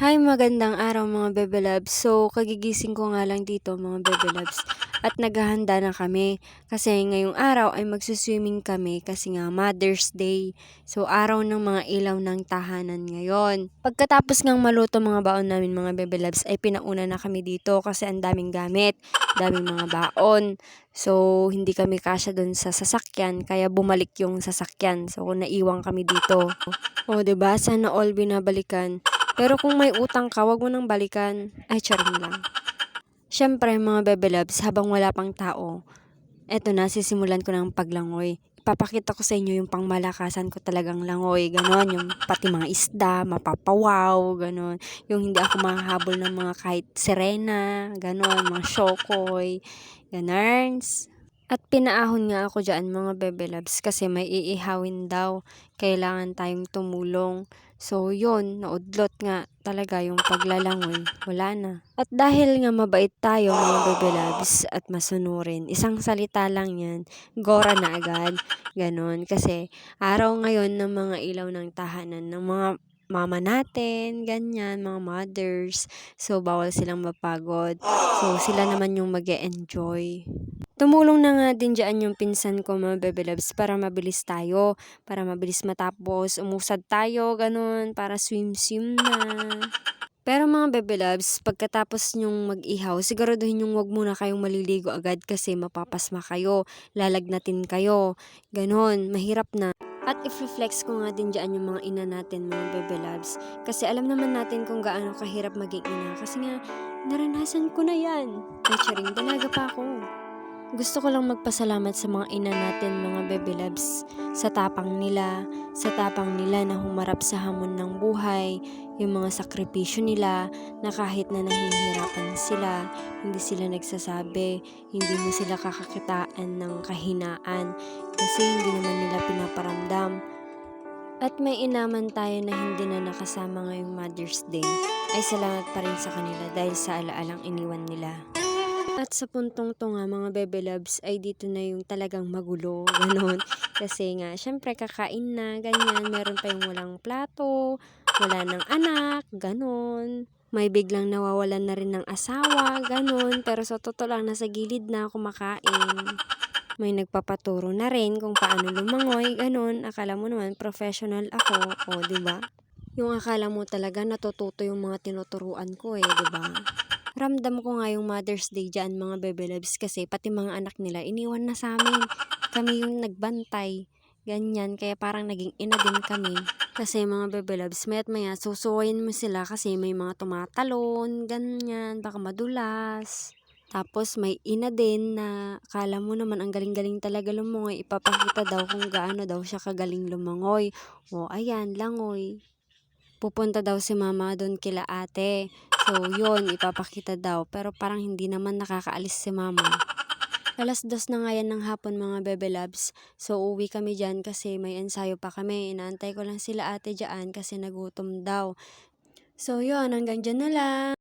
Hi, magandang araw mga Bebe Loves. So, kagigising ko nga lang dito mga Bebe Loves. At naghahanda na kami. Kasi ngayong araw ay magsuswimming kami kasi nga Mother's Day. So, araw ng mga ilaw ng tahanan ngayon. Pagkatapos ngang maluto mga baon namin mga Bebe Loves ay pinauna na kami dito kasi ang daming gamit. Daming mga baon. So, hindi kami kasya doon sa sasakyan. Kaya bumalik yung sasakyan. So, naiwang kami dito. O, 'di ba Sana all binabalikan. Pero kung may utang ka, wag mo nang balikan. Ay, charing lang. Siyempre, mga bebe loves, habang wala pang tao, eto na, sisimulan ko ng paglangoy. Ipapakita ko sa inyo yung pangmalakasan ko talagang langoy, ganon, yung pati mga isda, mapapawaw, ganon. Yung hindi ako mahahabol ng mga kahit sirena, ganon, mga shokoy, ganarns. At pinaahon nga ako dyan mga bebe loves kasi may iihawin daw. Kailangan tayong tumulong. So yun, naudlot nga talaga yung paglalangoy. Wala na. At dahil nga mabait tayo mga bebe loves at masunurin, isang salita lang yan, gora na agad. Ganon. Kasi araw ngayon ng mga ilaw ng tahanan ng mga mama natin, ganyan, mga mothers. So, bawal silang mapagod. So, sila naman yung mag enjoy Tumulong na nga din dyan yung pinsan ko mga bebe loves para mabilis tayo, para mabilis matapos, umusad tayo, ganun, para swim-swim na. Pero mga bebe loves, pagkatapos nyong mag-ihaw, siguraduhin yung wag muna kayong maliligo agad kasi mapapasma kayo, lalagnatin kayo, ganun, mahirap na. At i-flex ko nga din dyan yung mga ina natin, mga bebe loves. Kasi alam naman natin kung gaano kahirap maging ina. Kasi nga, naranasan ko na yan. Ay, charing, dalaga pa ako. Gusto ko lang magpasalamat sa mga ina natin, mga baby loves, sa tapang nila, sa tapang nila na humarap sa hamon ng buhay, yung mga sakripisyo nila na kahit na nahihirapan sila, hindi sila nagsasabi, hindi mo sila kakakitaan ng kahinaan kasi hindi naman nila pinaparamdam. At may inaman tayo na hindi na nakasama ngayong Mother's Day, ay salamat pa rin sa kanila dahil sa alaalang iniwan nila. At sa puntong to nga mga bebe loves ay dito na yung talagang magulo, ganon. Kasi nga, syempre kakain na, ganyan, meron pa yung walang plato, wala ng anak, ganon. May biglang nawawalan na rin ng asawa, ganon. Pero sa totoo lang, nasa gilid na kumakain. May nagpapaturo na rin kung paano lumangoy, ganon. Akala mo naman, professional ako, o, di ba? Yung akala mo talaga natututo yung mga tinuturuan ko eh, di ba? Ramdam ko nga yung Mother's Day dyan mga bebe loves kasi pati mga anak nila iniwan na sa amin. Kami yung nagbantay. Ganyan, kaya parang naging ina din kami. Kasi mga bebe loves, mayat maya susuwayin mo sila kasi may mga tumatalon, ganyan, baka madulas. Tapos may ina din na kala mo naman ang galing-galing talaga lumangoy. Ipapakita daw kung gaano daw siya kagaling lumangoy. O ayan, langoy. Pupunta daw si mama doon kila ate. So, yun, ipapakita daw. Pero parang hindi naman nakakaalis si mama. Alas dos na nga yan ng hapon mga bebe loves. So, uwi kami dyan kasi may ensayo pa kami. Inaantay ko lang sila ate dyan kasi nagutom daw. So, yun, hanggang dyan na lang.